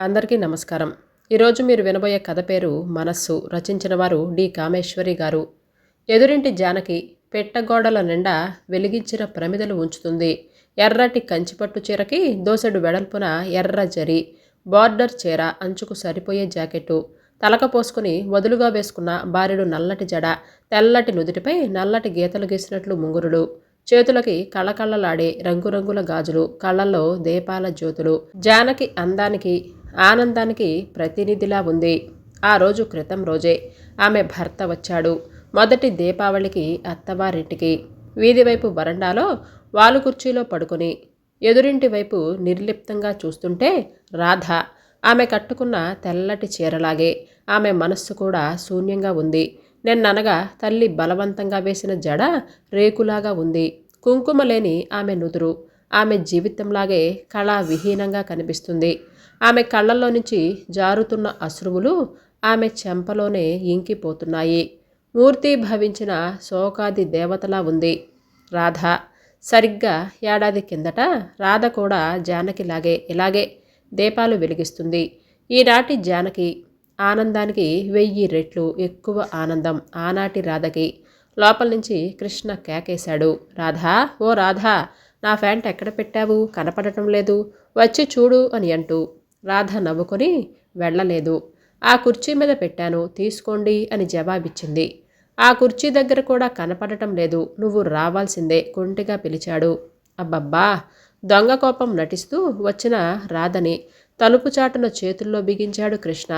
అందరికీ నమస్కారం. ఈరోజు మీరు వినబోయే కథ పేరు మనస్సు రచించిన వారు డి. కామేశ్వరి గారు. ఎదురింటి జానకి పెట్టగోడల నిండా వెలిగించిన ప్రమిదలు ఉంచుతుంది. ఎర్రటి కంచిపట్టు చీరకి దోసెడు వెడల్పున ఎర్ర జరి బార్డర్ చీర అంచుకు సరిపోయే జాకెట్టు తలక పోసుకుని వదులుగా వేసుకున్న బారెడు నల్లటి జడ తెల్లటి నుదుటిపై నల్లటి గీతలు గీసినట్లు ముంగురులు చేతులకి కళ్ళకళ్ళలాడే రంగురంగుల గాజులు కళ్ళల్లో దీపాల జ్యోతులు. జానకి అందానికి ఆనందానికి ప్రతినిధిలా ఉంది. ఆ రోజు క్రితం రోజే ఆమె భర్త వచ్చాడు. మొదటి దీపావళికి అత్తవారింటికి. వీధి వైపు వరండాలో వాలు కుర్చీలో పడుకుని ఎదురింటి వైపు నిర్లిప్తంగా చూస్తుంటే రాధ. ఆమె కట్టుకున్న తెల్లటి చీరలాగే ఆమె మనస్సు కూడా శూన్యంగా ఉంది. నిన్ననగా తల్లి బలవంతంగా వేసిన జడ రేకులాగా ఉంది. కుంకుమ లేని ఆమె నుదురు. ఆమె జీవితంలాగే కళా విహీనంగా కనిపిస్తుంది. ఆమె కళ్ళల్లో నుంచి జారుతున్న అశ్రువులు ఆమె చెంపలోనే ఇంకిపోతున్నాయి. మూర్తి భవించిన శోకాది దేవతలా ఉంది. రాధ సరిగ్గా ఏడాది కిందట రాధ కూడా జానకిలాగే ఇలాగే దీపాలు వెలిగిస్తుంది. ఈనాటి జానకి ఆనందానికి వెయ్యి రెట్లు ఎక్కువ ఆనందం ఆనాటి రాధకి. లోపల నుంచి కృష్ణ కేకేశాడు. రాధా ఓ రాధా నా ఫ్యాంట్ ఎక్కడ పెట్టావు? కనపడటం లేదు. వచ్చి చూడు అని అంటూ రాధ నవ్వుకొని వెళ్ళలేదు. ఆ కుర్చీ మీద పెట్టాను తీసుకోండి అని జవాబిచ్చింది. ఆ కుర్చీ దగ్గర కూడా కనపడటం లేదు. నువ్వు రావాల్సిందే కొంటిగా పిలిచాడు. అబ్బబ్బా! దొంగ కోపం నటిస్తూ వచ్చిన రాధని తలుపు చాటున చేతుల్లో బిగించాడు కృష్ణ.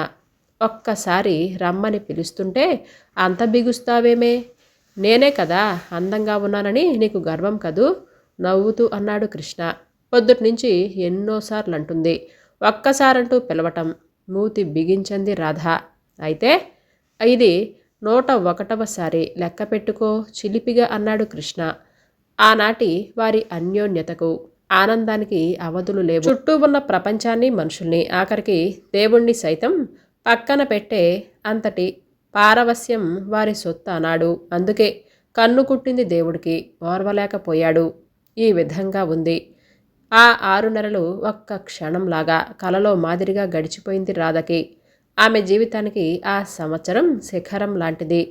ఒక్కసారి రమ్మని పిలుస్తుంటే అంత బిగుస్తావేమే? నేనే కదా అందంగా ఉన్నానని నీకు గర్వం కదూ? నవ్వుతూ అన్నాడు కృష్ణ. పొద్దుటి నుంచి ఎన్నోసార్లు అంటుంది ఒక్కసారంటూ పిలవటం. మూతి బిగించింది రాధ. అయితే ఇది నూట ఒకటవసారి లెక్క పెట్టుకో చిలిపిగా అన్నాడు కృష్ణ. ఆనాటి వారి అన్యోన్యతకు ఆనందానికి అవధులు లేవు. చుట్టూ ఉన్న ప్రపంచాన్ని మనుషుల్ని ఆఖరికి దేవుణ్ణి సైతం పక్కన పెట్టే అంతటి పారవస్యం వారి సొత్తు అన్నాడు అందుకే కన్ను కుట్టింది దేవుడికి ఓర్వలేకపోయాడు. ఈ విధంగా ఉంది. ఆ ఆరు నెలలు ఒక్క క్షణంలాగా కలలో మాదిరిగా గడిచిపోయింది రాధకి. ఆమె జీవితానికి ఆ సంవత్సరం శిఖరం లాంటిది.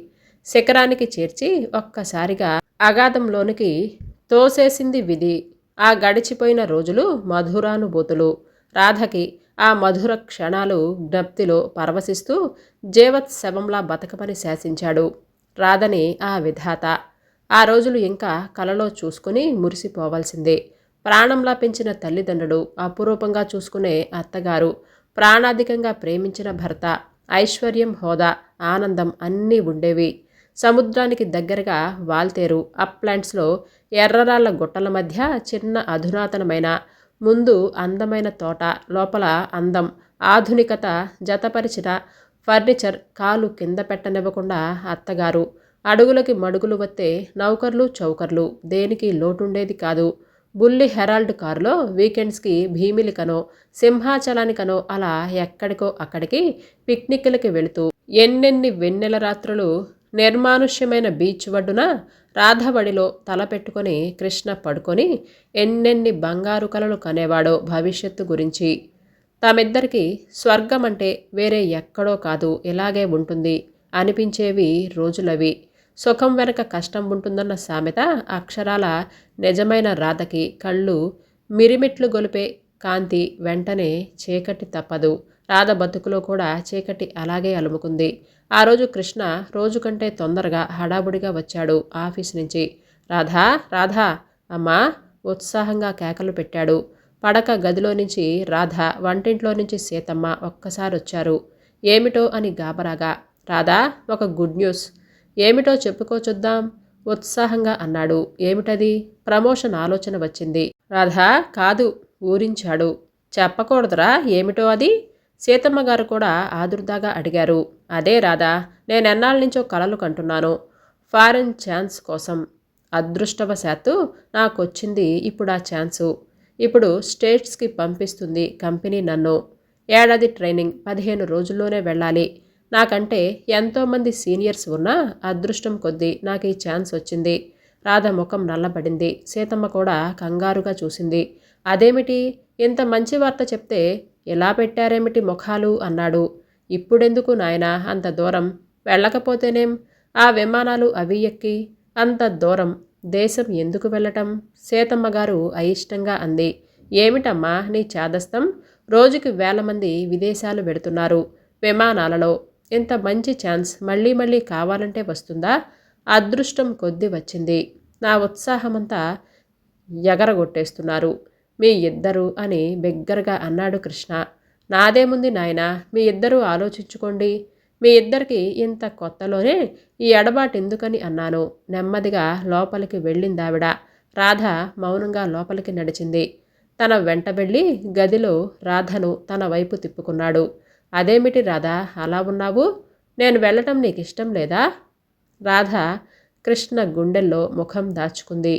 శిఖరానికి చేర్చి ఒక్కసారిగా అగాధంలోనికి తోసేసింది విధి. ఆ గడిచిపోయిన రోజులు మధురానుభూతులు. రాధకి ఆ మధుర క్షణాలు జ్ఞప్తిలో పరవశిస్తూ జీవత్సవంలా బతకమని శాసించాడు. రాధని ఆ విధాత. ఆ రోజులు ఇంకా కలలో చూసుకుని మురిసిపోవాల్సిందే. ప్రాణంలా పెంచిన తల్లిదండ్రులు అపురూపంగా చూసుకునే అత్తగారు ప్రాణాధికంగా ప్రేమించిన భర్త ఐశ్వర్యం హోదా ఆనందం అన్నీ ఉండేవి. సముద్రానికి దగ్గరగా వాల్తేరు అప్లాంట్స్లో ఎర్రరాళ్ళ గుట్టల మధ్య చిన్న అధునాతనమైన ముందు అందమైన తోట లోపల అందం ఆధునికత జతపరిచిన ఫర్నిచర్ కాలు కింద పెట్టనివ్వకుండా అత్తగారు. అడుగులకి మడుగులు వత్తే నౌకర్లు చౌకర్లు దేనికి లోటుండేది కాదు. బుల్లి హెరాల్డ్ కారులో వీకెండ్స్కి భీమిలికనో సింహాచలానికనో అలా ఎక్కడికో అక్కడికి పిక్నిక్లకి వెళుతూ ఎన్నెన్ని వెన్నెల రాత్రులు నిర్మానుష్యమైన బీచ్ ఒడ్డున రాధవడిలో తల పెట్టుకొని కృష్ణ పడుకొని ఎన్నెన్ని బంగారు కలలు కనేవాడో భవిష్యత్తు గురించి. తామిద్దరికీ స్వర్గం అంటే వేరే ఎక్కడో కాదు ఇలాగే ఉంటుంది అనిపించేవి రోజులవి. సుఖం వెనక కష్టం ఉంటుందన్న సామెత అక్షరాల నిజమైన రాధకి కళ్ళు మిరిమిట్లు గొలిపే కాంతి వెంటనే చీకటి తప్పదు. రాధ బతుకులో కూడా చీకటి అలాగే అలుముకుంది. ఆ రోజు కృష్ణ రోజు కంటే తొందరగా హడాబుడిగా వచ్చాడు ఆఫీస్ నుంచి. రాధా రాధా అమ్మా! ఉత్సాహంగా కేకలు పెట్టాడు. పడక గదిలో నుంచి రాధ వంటింట్లో నుంచి సీతమ్మ ఒక్కసారి వచ్చారు ఏమిటో అని గాబరాగా రాధా ఒక గుడ్ న్యూస్. ఏమిటో చెప్పుకో చూద్దాం. ఉత్సాహంగా అన్నాడు. ఏమిటది? ప్రమోషన్ ఆలోచన వచ్చింది. రాధా కాదు ఊరించాడు. చెప్పకూడదురా ఏమిటో అది? సీతమ్మ గారు కూడా ఆదుర్దాగా అడిగారు. అదే రాధా నేనెన్నాళ్ళ నుంచో కలలు కంటున్నాను. ఫారెన్ ఛాన్స్ కోసం. అదృష్టవశాత్తు నాకొచ్చింది ఇప్పుడు ఆ ఛాన్సు. ఇప్పుడు స్టేట్స్కి పంపిస్తుంది కంపెనీ నన్ను. ఏడాది ట్రైనింగ్ పదిహేను రోజుల్లోనే వెళ్ళాలి. నాకంటే ఎంతోమంది సీనియర్స్ ఉన్నా అదృష్టం కొద్దీ నాకు ఈ ఛాన్స్ వచ్చింది. రాధ ముఖం నల్లబడింది. సీతమ్మ కూడా కంగారుగా చూసింది. అదేమిటి? ఇంత మంచి వార్త చెప్తే ఎలా పెట్టారేమిటి ముఖాలు? అన్నాడు. ఇప్పుడెందుకు నాయనా అంత దూరం? వెళ్ళకపోతేనేం? ఆ విమానాలు అవి ఎక్కి అంత దూరం దేశం ఎందుకు వెళ్ళటం? సీతమ్మ గారు అయిష్టంగా అంది. ఏమిటమ్మా నీ చాదస్తం? రోజుకి వేల మంది విదేశాలు పెడుతున్నారు విమానాలలో ఇంత మంచి ఛాన్స్ మళ్ళీ మళ్ళీ కావాలంటే వస్తుందా? అదృష్టం కొద్ది వచ్చింది. నా ఉత్సాహమంతా ఎగరగొట్టేస్తున్నారు. మీ ఇద్దరు అని బిగ్గరగా అన్నాడు కృష్ణ. నాదేముంది నాయనా? మీ ఇద్దరూ ఆలోచించుకోండి. మీ ఇద్దరికి ఇంత కొత్తలోనే ఈ ఎడబాటెందుకని అన్నాను. నెమ్మదిగా లోపలికి వెళ్ళిందావిడ. రాధ మౌనంగా లోపలికి నడిచింది. తన వెంట వెళ్ళి గదిలో రాధను తన వైపు తిప్పుకున్నాడు. అదేమిటి రాధా అలా ఉన్నావు? నేను వెళ్ళటం నీకు ఇష్టం లేదా? రాధ కృష్ణ గుండెల్లో ముఖం దాచుకుంది.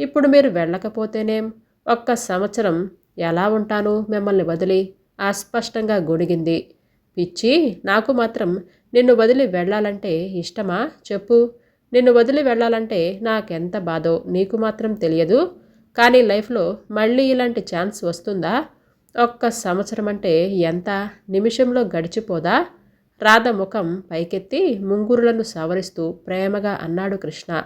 ఇప్పుడు మీరు వెళ్ళకపోతేనేం? ఒక్క సంవత్సరం ఎలా ఉంటాను? మిమ్మల్ని వదిలి అస్పష్టంగా గొణిగింది. పిచ్చి నాకు మాత్రం నిన్ను వదిలి వెళ్ళాలంటే ఇష్టమా? చెప్పు. నిన్ను వదిలి వెళ్ళాలంటే నాకెంత బాధో నీకు మాత్రం తెలియదు. కానీ లైఫ్లో మళ్ళీ ఇలాంటి ఛాన్స్ వస్తుందా? ఒక్క సంవత్సరం అంటే ఎంత? నిమిషంలో గడిచిపోదా? రాధ ముఖం పైకెత్తి ముంగురులను సవరిస్తూ ప్రేమగా అన్నాడు కృష్ణ.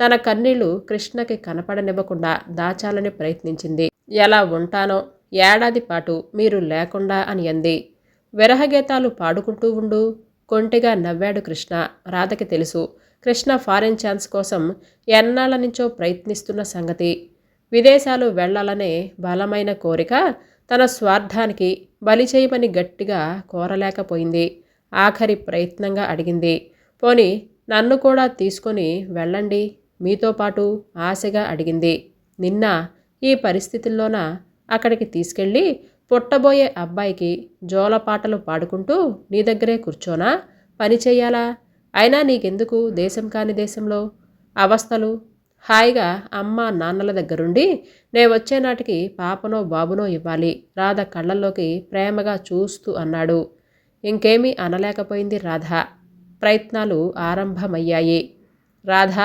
తన కన్నీళ్ళు కృష్ణకి కనపడనివ్వకుండా దాచాలని ప్రయత్నించింది. ఎలా ఉంటానో? ఏడాది పాటు మీరు లేకుండా అని అంది. విరహగీతాలు పాడుకుంటూ ఉండు. కొంటిగా నవ్వాడు కృష్ణ. రాధకి తెలుసు. కృష్ణ ఫారెన్ ఛాన్స్ కోసం ఎన్నాళ్ళ నుంచో ప్రయత్నిస్తున్న సంగతి. విదేశాలు వెళ్ళాలనే బలమైన కోరిక తన స్వార్థానికి బలి చేయమని గట్టిగా కోరలేకపోయింది. ఆఖరి ప్రయత్నంగా అడిగింది. పోని నన్ను కూడా తీసుకొని వెళ్ళండి మీతో పాటు ఆశగా అడిగింది. నిన్న ఈ పరిస్థితుల్లోన అక్కడికి తీసుకెళ్ళి పుట్టబోయే అబ్బాయికి జోలపాటలు పాడుకుంటూ నీ దగ్గరే కూర్చోనా? పని చేయాలా? అయినా నీకెందుకు దేశం కాని దేశంలో? అవస్థలు హాయిగా అమ్మ నాన్నల దగ్గరుండి నే వచ్చే నాటికి పాపనో బాబునో ఇవ్వాలి. రాధ కళ్ళల్లోకి ప్రేమగా చూస్తూ అన్నాడు. ఇంకేమీ అనలేకపోయింది రాధ. ప్రయత్నాలు ఆరంభమయ్యాయి. రాధ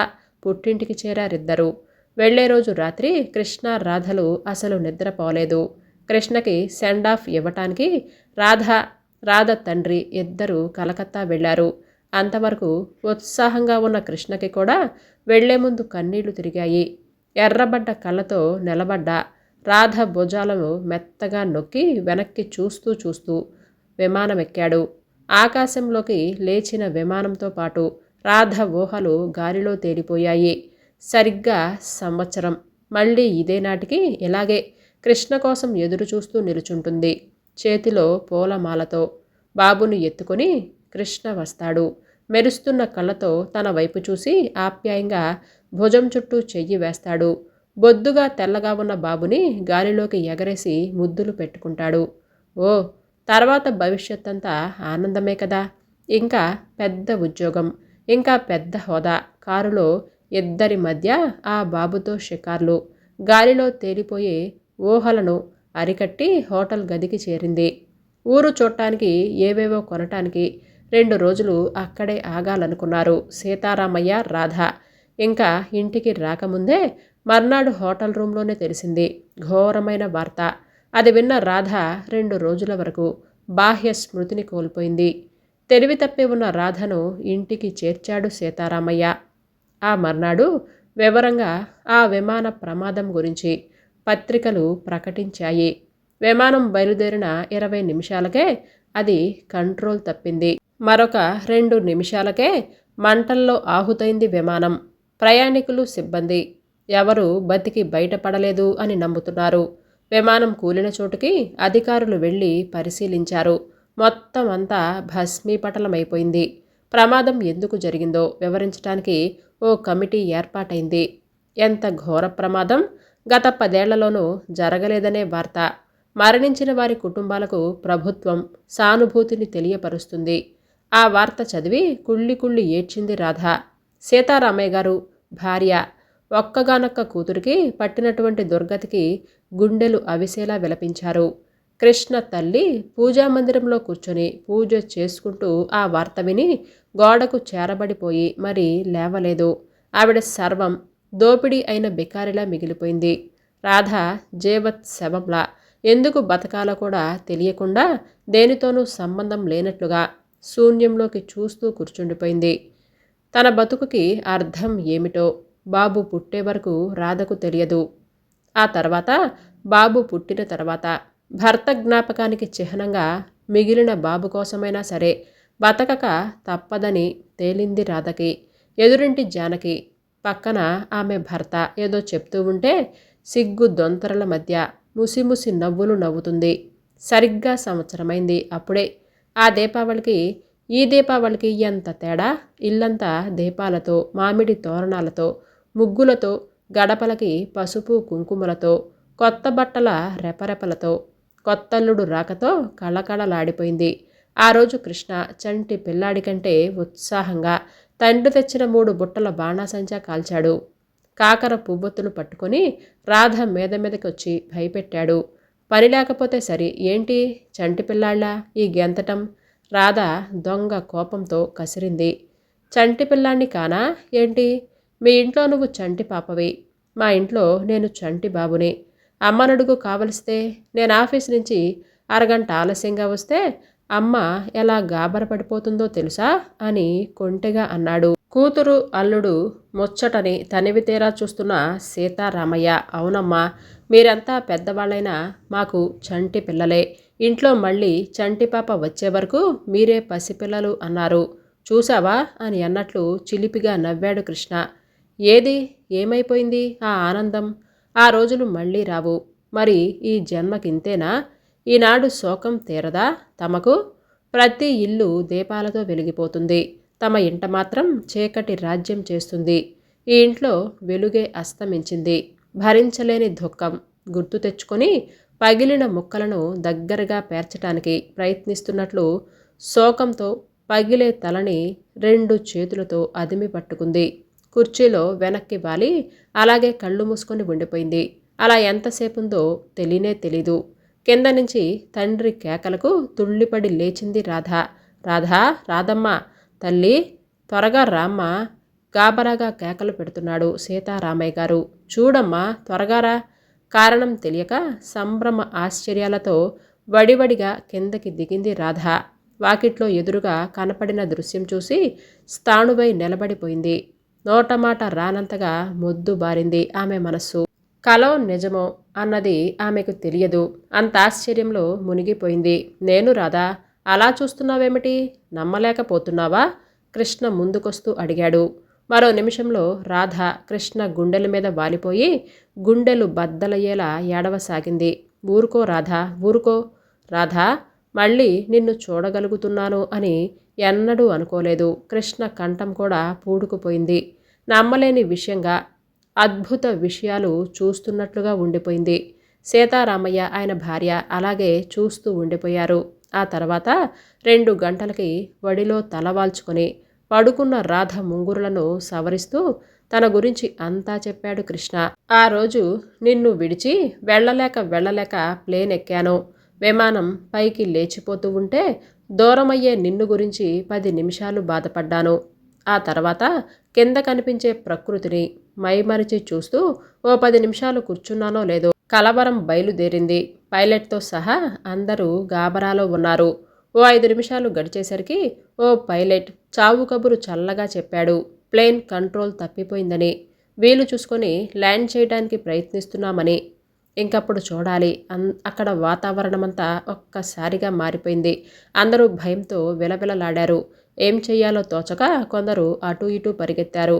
పుట్టింటికి చేరారిద్దరు. వెళ్ళే రోజు రాత్రి కృష్ణ రాధలు అసలు నిద్రపోలేదు. కృష్ణకి సెండ్ ఆఫ్ ఇవ్వటానికి రాధ రాధ తండ్రి ఇద్దరు కలకత్తా వెళ్ళారు. అంతవరకు ఉత్సాహంగా ఉన్న కృష్ణకి కూడా వెళ్ళే ముందు కన్నీళ్ళు తిరిగాయి. ఎర్రబడ్డ కళ్ళతో నిలబడ్డ రాధ భుజాలను మెత్తగా నొక్కి వెనక్కి చూస్తూ చూస్తూ విమానం ఎక్కాడు ఆకాశంలోకి లేచిన విమానంతో పాటు రాధ ఊహలు గాలిలో తేలిపోయాయి. సరిగ్గా సంవత్సరం. మళ్ళీ ఇదే నాటికి ఇలాగే కృష్ణ కోసం ఎదురు చూస్తూ నిలుచుంటుంది చేతిలో పూలమాలతో. బాబును ఎత్తుకొని కృష్ణ వస్తాడు. మెరుస్తున్న కళ్ళతో తన వైపు చూసి ఆప్యాయంగా భుజం చుట్టూ చెయ్యి వేస్తాడు. బొద్దుగా తెల్లగా ఉన్న బాబుని గాలిలోకి ఎగరేసి ముద్దులు పెట్టుకుంటాడు. ఓ తర్వాత భవిష్యత్ అంతా ఆనందమే కదా. ఇంకా పెద్ద ఉద్యోగం ఇంకా పెద్ద హోదా. కారులో ఇద్దరి మధ్య ఆ బాబుతో షికార్లు. గాలిలో తేలిపోయే ఊహలను అరికట్టి హోటల్ గదికి చేరింది. ఊరు చూడటానికి ఏవేవో కొనటానికి రెండు రోజులు అక్కడే ఆగాలనుకున్నారు. సీతారామయ్య రాధ. ఇంకా ఇంటికి రాకముందే మర్నాడు హోటల్ రూమ్లోనే తెలిసింది. ఘోరమైన వార్త. అది విన్న రాధ రెండు రోజుల వరకు బాహ్య స్మృతిని కోల్పోయింది. తెలివి తప్పి ఉన్న రాధను ఇంటికి చేర్చాడు సీతారామయ్య. ఆ మర్నాడు వివరంగా ఆ విమాన ప్రమాదం గురించి పత్రికలు ప్రకటించాయి. విమానం బయలుదేరిన ఇరవై నిమిషాలకే అది కంట్రోల్ తప్పింది. మరొక రెండు నిమిషాలకే మంటల్లో ఆహుతైంది విమానం. ప్రయాణికులు సిబ్బంది. ఎవరు బతికి బయటపడలేదు అని నమ్ముతున్నారు. విమానం కూలిన చోటుకి అధికారులు వెళ్ళి పరిశీలించారు. మొత్తం అంతా భస్మీపటలమైపోయింది. ప్రమాదం ఎందుకు జరిగిందో వివరించడానికి ఓ కమిటీ ఏర్పాటైంది. ఎంత ఘోర ప్రమాదం? గత పదేళ్ళలోనూ జరగలేదనే వార్త. మరణించిన వారి కుటుంబాలకు ప్రభుత్వం సానుభూతిని తెలియపరుస్తుంది. ఆ వార్త చదివి కుళ్ళి కుళ్ళి ఏడ్చింది రాధ. సీతారామయ్య గారు భార్య. ఒక్కగానొక్క కూతురికి పట్టినటువంటి దుర్గతికి గుండెలు అవిసేలా విలపించారు. కృష్ణ తల్లి పూజా మందిరంలో కూర్చొని పూజ చేసుకుంటూ ఆ వార్త విని గోడకు చేరబడిపోయి మరి లేవలేదు. ఆవిడ సర్వం దోపిడీ అయిన బికారిలా మిగిలిపోయింది. రాధ జీవత్ శవంలా. ఎందుకు బతకాలో కూడా తెలియకుండా దేనితోనూ సంబంధం లేనట్లుగా శూన్యంలోకి చూస్తూ కూర్చుండిపోయింది. తన బతుకుకి అర్థం ఏమిటో బాబు పుట్టే వరకు రాధకు తెలియదు. ఆ తర్వాత బాబు పుట్టిన తర్వాత భర్త జ్ఞాపకానికి చిహ్నంగా మిగిలిన బాబు కోసమైనా సరే బతకక తప్పదని తేలింది రాధకి ఎదురింటి జానకి. పక్కన ఆమె భర్త ఏదో చెప్తూ ఉంటే సిగ్గు దొంతరల మధ్య ముసిముసి నవ్వులు నవ్వుతుంది. సరిగ్గా సంవత్సరమైంది అప్పుడే. ఆ దీపావళికి ఈ దీపావళికి ఎంత తేడా? ఇల్లంతా దీపాలతో మామిడి తోరణాలతో ముగ్గులతో గడపలకి పసుపు కుంకుమలతో కొత్త బట్టల రెపరెపలతో కొత్తల్లుడు రాకతో కళకళలాడిపోయింది. ఆ రోజు కృష్ణ చంటి పిల్లాడి కంటే ఉత్సాహంగా తండ్రి తెచ్చిన మూడు బుట్టల బాణాసంచా కాల్చాడు. కాకర పువ్వొత్తులు పట్టుకొని రాధ మీద మీదకొచ్చి భయపెట్టాడు. పని లేకపోతే సరి. ఏంటి? చంటి పిల్లాళ్ళ ఈ గెంతటం. రాధ దొంగ కోపంతో కసిరింది. చంటి పిల్లాన్ని కానా? ఏంటి? మీ ఇంట్లో నువ్వు చంటి పాపవి. మా ఇంట్లో నేను చంటి బాబుని. అమ్మనడుగు కావలిస్తే నేను ఆఫీస్ నుంచి అరగంట ఆలస్యంగా వస్తే అమ్మ ఎలా గాబరపడిపోతుందో తెలుసా? అని కొంటెగా అన్నాడు. కూతురు అల్లుడు ముచ్చటని తనివి తీరా చూస్తున్న సీతారామయ్య అవునమ్మా మీరంతా పెద్దవాళ్ళైనా మాకు చంటి పిల్లలే. ఇంట్లో మళ్ళీ చంటి పాప వచ్చే వరకు మీరే పసిపిల్లలు అన్నారు. చూసావా అని అన్నట్లు చిలిపిగా నవ్వాడు కృష్ణ. ఏది? ఏమైపోయింది ఆ ఆనందం? ఆ రోజులు మళ్ళీ రావు. మరి ఈ జన్మకింతేనా? ఈనాడు శోకం తీరదా తమకు? ప్రతి ఇల్లు దీపాలతో వెలిగిపోతుంది. తమ ఇంట మాత్రం చీకటి రాజ్యం చేస్తుంది. ఈ ఇంట్లో వెలుగే అస్తమించింది. భరించలేని దుఃఖం గుర్తు తెచ్చుకొని పగిలిన ముక్కలను దగ్గరగా పేర్చటానికి ప్రయత్నిస్తున్నట్లు శోకంతో పగిలే తలని రెండు చేతులతో అదిమి పట్టుకుంది. కుర్చీలో వెనక్కి వాలి అలాగే కళ్ళు మూసుకొని ఉండిపోయింది. అలా ఎంతసేపు ఉందో తెలియనే తెలీదు. కింద నుంచి తండ్రి కేకలకు తుళ్ళిపడి లేచింది రాధ. రాధా రాధమ్మ తల్లి త్వరగా రామ్మ. గాబరాగా కేకలు పెడుతున్నాడు సీతారామయ్య గారు. చూడమ్మా త్వరగా రా. కారణం తెలియక సంభ్రమ ఆశ్చర్యాలతో వడివడిగా కిందకి దిగింది రాధ. వాకిట్లో ఎదురుగా కనపడిన దృశ్యం చూసి స్థాణువై నిలబడిపోయింది. నోటమాట రానంతగా మొద్దు బారింది ఆమె మనస్సు. కలో నిజమో అన్నది ఆమెకు తెలియదు. అంత ఆశ్చర్యంలో మునిగిపోయింది. నేను రాధా అలా చూస్తున్నావేమిటి? నమ్మలేకపోతున్నావా? కృష్ణ ముందుకొస్తూ అడిగాడు. మరో నిమిషంలో రాధ కృష్ణ గుండెల మీద వాలిపోయి గుండెలు బద్దలయ్యేలా ఏడవసాగింది. ఊరుకో రాధా ఊరుకో. రాధ మళ్ళీ నిన్ను చూడగలుగుతున్నాను అని ఎన్నడూ అనుకోలేదు. కృష్ణ కంఠం కూడా పూడుకుపోయింది. నమ్మలేని విషయంగా అద్భుత విషయాలు చూస్తున్నట్లుగా ఉండిపోయింది. సీతారామయ్య ఆయన భార్య అలాగే చూస్తూ ఉండిపోయారు. ఆ తర్వాత రెండు గంటలకి వడిలో తలవాల్చుకొని పడుకున్న రాధ ముంగురులను సవరిస్తూ తన గురించి అంతా చెప్పాడు కృష్ణ. ఆ రోజు నిన్ను విడిచి వెళ్ళలేక వెళ్ళలేక ప్లేన్ ఎక్కాను. విమానం పైకి లేచిపోతూ ఉంటే దూరమయ్యే నిన్ను గురించి పది నిమిషాలు బాధపడ్డాను. ఆ తర్వాత కింద కనిపించే ప్రకృతిని మైమరిచి చూస్తూ ఓ పది నిమిషాలు కూర్చున్నానో లేదో కలవరం బయలుదేరింది. పైలట్తో సహా అందరూ గాబరాలో ఉన్నారు. ఓ ఐదు నిమిషాలు గడిచేసరికి ఓ పైలట్ చావు కబురు చల్లగా చెప్పాడు. ప్లేన్ కంట్రోల్ తప్పిపోయిందని. వీలు చూసుకొని ల్యాండ్ చేయడానికి ప్రయత్నిస్తున్నామని. ఇంకప్పుడు చూడాలి. అన్ అక్కడ వాతావరణమంతా ఒక్కసారిగా మారిపోయింది. అందరూ భయంతో విలవిలలాడారు. ఏం చెయ్యాలో తోచక కొందరు అటు ఇటు పరిగెత్తారు.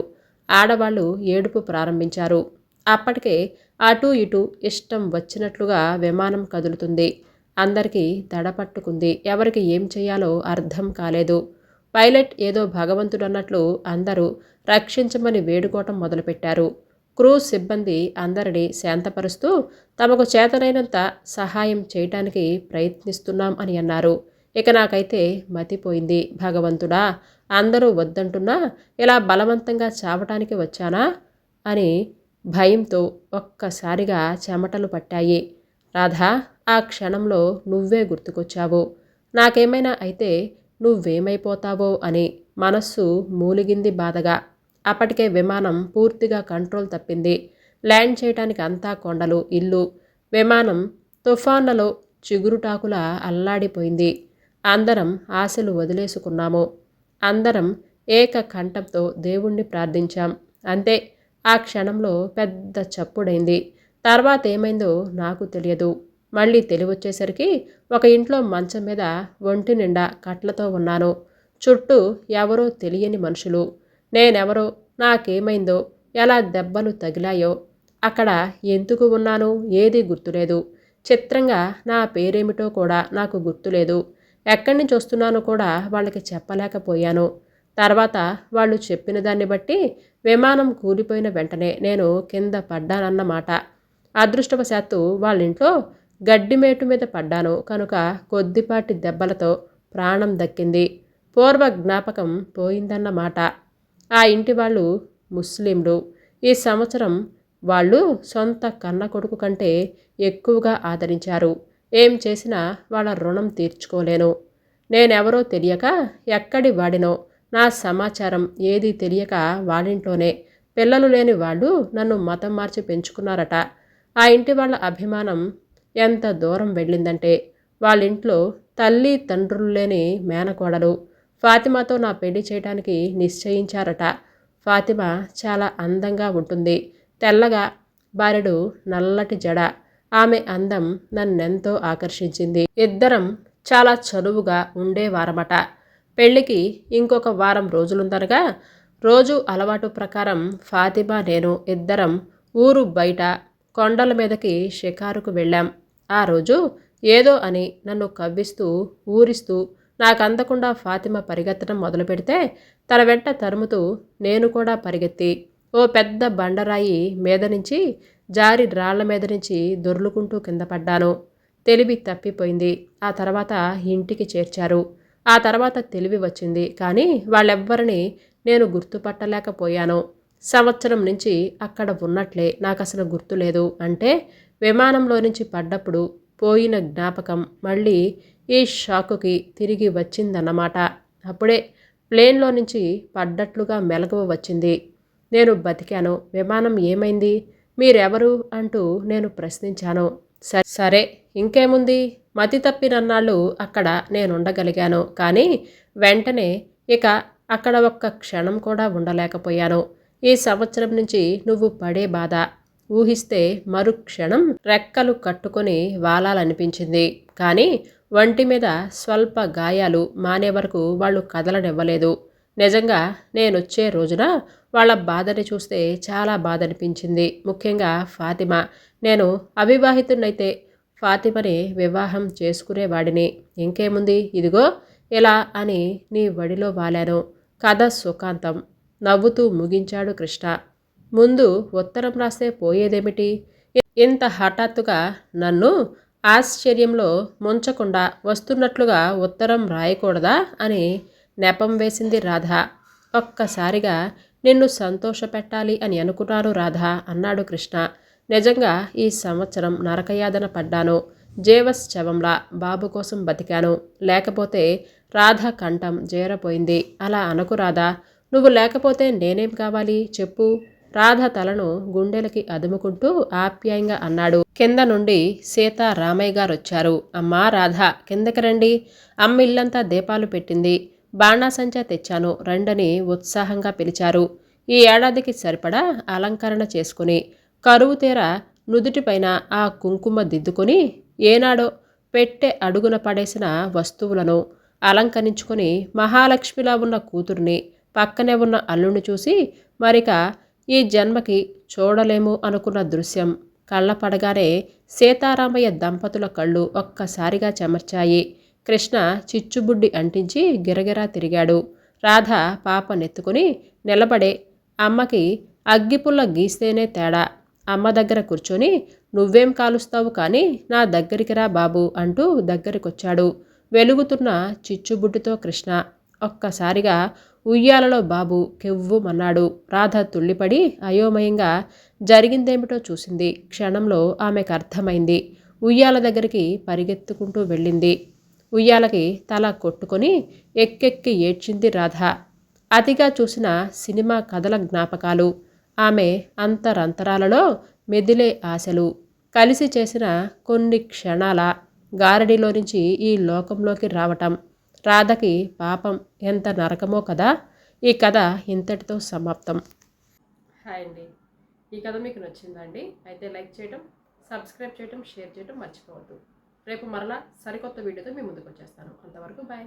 ఆడవాళ్ళు ఏడుపు ప్రారంభించారు. అప్పటికే అటు ఇటు ఇష్టం వచ్చినట్లుగా విమానం కదులుతుంది. అందరికీ దడపట్టుకుంది ఎవరికి ఏం చేయాలో అర్థం కాలేదు. పైలట్ ఏదో భగవంతుడన్నట్లు అందరూ రక్షించమని వేడుకోవటం మొదలుపెట్టారు. క్రూజ్ సిబ్బంది అందరినీ శాంతపరుస్తూ తమకు చేతనైనంత సహాయం చేయటానికి ప్రయత్నిస్తున్నాం అని అన్నారు. ఇక నాకైతే మతిపోయింది. భగవంతుడా అందరూ వద్దంటున్నా ఇలా బలవంతంగా చావటానికి వచ్చానా? అని భయంతో ఒక్కసారిగా చెమటలు పట్టాయి. రాధా ఆ క్షణంలో నువ్వే గుర్తుకొచ్చావు. నాకేమైనా అయితే నువ్వేమైపోతావో అని మనస్సు మూలిగింది బాధగా. అప్పటికే విమానం పూర్తిగా కంట్రోల్ తప్పింది. ల్యాండ్ చేయటానికి అంతా కొండలు ఇల్లు. విమానం తుఫాన్లలో చిగురుటాకుల అల్లాడిపోయింది. అందరం ఆశలు వదిలేసుకున్నాము. అందరం ఏక కంఠంతో దేవుణ్ణి ప్రార్థించాం. అంతే ఆ క్షణంలో పెద్ద చప్పుడైంది. తర్వాత ఏమైందో నాకు తెలియదు. మళ్ళీ తెలివొచ్చేసరికి ఒక ఇంట్లో మంచం మీద ఒంటి నిండా కట్లతో ఉన్నాను. చుట్టూ ఎవరో తెలియని మనుషులు. నేనెవరో నాకేమైందో ఎలా దెబ్బలు తగిలాయో అక్కడ ఎందుకు ఉన్నాను ఏదీ గుర్తులేదు. చిత్రంగా నా పేరేమిటో కూడా నాకు గుర్తులేదు. ఎక్కడి నుంచి వస్తున్నానో కూడా వాళ్ళకి చెప్పలేకపోయాను. తర్వాత వాళ్ళు చెప్పిన దాన్ని బట్టి విమానం కూలిపోయిన వెంటనే నేను కింద పడ్డానన్నమాట అదృష్టవశాత్తు వాళ్ళ ఇంట్లో గడ్డిమేటు మీద పడ్డాను. కనుక కొద్దిపాటి దెబ్బలతో ప్రాణం దక్కింది. పూర్వ జ్ఞాపకం పోయిందన్నమాట ఆ ఇంటి వాళ్ళు ముస్లింలు. ఈ సంవత్సరం వాళ్ళు సొంత కన్న కొడుకు కంటే ఎక్కువగా ఆదరించారు. ఏం చేసినా వాళ్ళ రుణం తీర్చుకోలేను. నేనెవరో తెలియక ఎక్కడి వాడినో నా సమాచారం ఏది తెలియక వాళ్ళింట్లోనే పిల్లలు లేని వాళ్ళు నన్ను మతం మార్చి పెంచుకున్నారట. ఆ ఇంటి వాళ్ళ అభిమానం ఎంత దూరం వెళ్ళిందంటే వాళ్ళింట్లో తల్లి తండ్రులు లేని మేనకోడలు ఫాతిమాతో నా పెళ్ళి చేయడానికి నిశ్చయించారట. ఫాతిమా చాలా అందంగా ఉంటుంది. తెల్లగా భార్యడు నల్లటి జడ. ఆమె అందం నన్నెంతో ఆకర్షించింది. ఇద్దరం చాలా చనువుగా ఉండేవారమట. పెళ్ళికి ఇంకొక వారం రోజులుందనగా రోజు అలవాటు ప్రకారం ఫాతిమా నేను ఇద్దరం ఊరు బయట కొండల మీదకి షికారుకు వెళ్ళాం. ఆ రోజు ఏదో అని నన్ను కవ్విస్తూ ఊరిస్తూ నాకు అందకుండా ఫాతిమ పరిగెత్తడం మొదలు పెడితే తన వెంట తరుముతూ నేను కూడా పరిగెత్తి ఓ పెద్ద బండరాయి మీద నుంచి జారి రాళ్ళ మీద నుంచి దొర్లుకుంటూ కింద పడ్డాను. తెలివి తప్పిపోయింది. ఆ తర్వాత ఇంటికి చేర్చారు. ఆ తర్వాత తెలివి వచ్చింది. కానీ వాళ్ళెవ్వరిని నేను గుర్తుపట్టలేకపోయాను. సంవత్సరం నుంచి అక్కడ ఉన్నట్లే నాకు అసలు గుర్తులేదు. అంటే విమానంలో నుంచి పడ్డప్పుడు పోయిన జ్ఞాపకం మళ్ళీ ఈ షాకుకి తిరిగి వచ్చిందన్నమాట. అప్పుడే ప్లేన్లో నుంచి పడ్డట్లుగా మెలకువ వచ్చింది. నేను బతికాను. విమానం ఏమైంది? మీరెవరు? అంటూ నేను ప్రశ్నించాను. సరే ఇంకేముంది? మతి తప్పినన్నాళ్ళు అక్కడ నేనుండగలిగాను. కానీ వెంటనే ఇక అక్కడ ఒక్క క్షణం కూడా ఉండలేకపోయాను. ఈ సంవత్సరం నుంచి నువ్వు పడే బాధ. ఊహిస్తే మరుక్షణం రెక్కలు కట్టుకొని వాలాలనిపించింది. కానీ వంటి మీద స్వల్ప గాయాలు మానే వరకు వాళ్ళు కదలనివ్వలేదు. నిజంగా నేనొచ్చే రోజున వాళ్ళ బాధని చూస్తే చాలా బాధ అనిపించింది ముఖ్యంగా ఫాతిమా. నేను అవివాహితున్నైతే ఫాతిమని వివాహం చేసుకునేవాడిని. ఇంకేముంది? ఇదిగో ఇలా అని నీ వడిలో వాలాను. కథ సుఖాంతం. నవ్వుతూ ముగించాడు కృష్ణ. ముందు ఉత్తరం రాస్తే పోయేదేమిటి? ఇంత హఠాత్తుగా నన్ను ఆశ్చర్యంలో ముంచకుండా వస్తున్నట్లుగా ఉత్తరం రాయకూడదా అని నెపం వేసింది రాధ. ఒక్కసారిగా నిన్ను సంతోషపెట్టాలి అని అనుకున్నాను రాధ అన్నాడు కృష్ణ. నిజంగా ఈ సంవత్సరం నరకయాదన పడ్డాను. జీవశ్చవంలా బాబు కోసం బతికాను. లేకపోతే రాధ కంఠం జేరపోయింది అలా అనుకు రాధా. నువ్వు లేకపోతే నేనేం కావాలి? చెప్పు. రాధ తలను గుండెలకి అదుముకుంటూ ఆప్యాయంగా అన్నాడు. కింద నుండి సీత రామయ్య గారు వచ్చారు అమ్మా రాధ కిందకి రండి. అమ్మ ఇల్లంతా దీపాలు పెట్టింది. బాణాసంచా తెచ్చాను. రండని ఉత్సాహంగా పిలిచారు. ఈ ఏడాదికి సరిపడా అలంకరణ చేసుకుని కరువు తీర నుదుటిపైన ఆ కుంకుమ దిద్దుకొని ఏనాడో పెట్టె అడుగున పడేసిన వస్తువులను అలంకరించుకొని మహాలక్ష్మిలా ఉన్న కూతుర్ని పక్కనే ఉన్న అల్లుని చూసి మరిక ఈ జన్మకి చూడలేము అనుకున్న దృశ్యం. కళ్ళ పడగానే సీతారామయ్య దంపతుల కళ్ళు ఒక్కసారిగా చెమర్చాయి. కృష్ణ చిచ్చుబుడ్డి అంటించి గిరగిరా తిరిగాడు. రాధ పాప నెత్తుకుని నిలబడే అమ్మకి అగ్గిపుల్ల గీస్తేనే తేడా. అమ్మ దగ్గర కూర్చొని నువ్వేం కాలుస్తావు కానీ నా దగ్గరికి రా బాబు అంటూ దగ్గరికొచ్చాడు. వెలుగుతున్న చిచ్చుబుడ్డుతో కృష్ణ. ఒక్కసారిగా ఉయ్యాలలో బాబు కెవ్వుమన్నాడు రాధ తుళ్ళిపడి అయోమయంగా జరిగిందేమిటో చూసింది. క్షణంలో ఆమెకు అర్థమైంది. ఉయ్యాల దగ్గరికి పరిగెత్తుకుంటూ వెళ్ళింది. ఉయ్యాలకి తల కొట్టుకొని ఎక్కెక్కి ఏడ్చింది రాధ. అతిగా చూసిన సినిమా కథల జ్ఞాపకాలు. ఆమె అంతరంతరాలలో మెదిలే ఆశలు. కలిసి చేసిన కొన్ని క్షణాల గారడిలో నుంచి ఈ లోకంలోకి రావటం. రాధకి పాపం ఎంత నరకమో కదా? ఈ కథ ఇంతటితో సమాప్తం. హాయ్ అండి. ఈ కథ మీకు నచ్చిందండి అయితే లైక్ చేయటం సబ్స్క్రైబ్ చేయటం షేర్ చేయటం మర్చిపోవద్దు. రేపు మరలా సరికొత్త వీడియోతో మీ ముందుకు వచ్చేస్తాను. అంతవరకు బాయ్.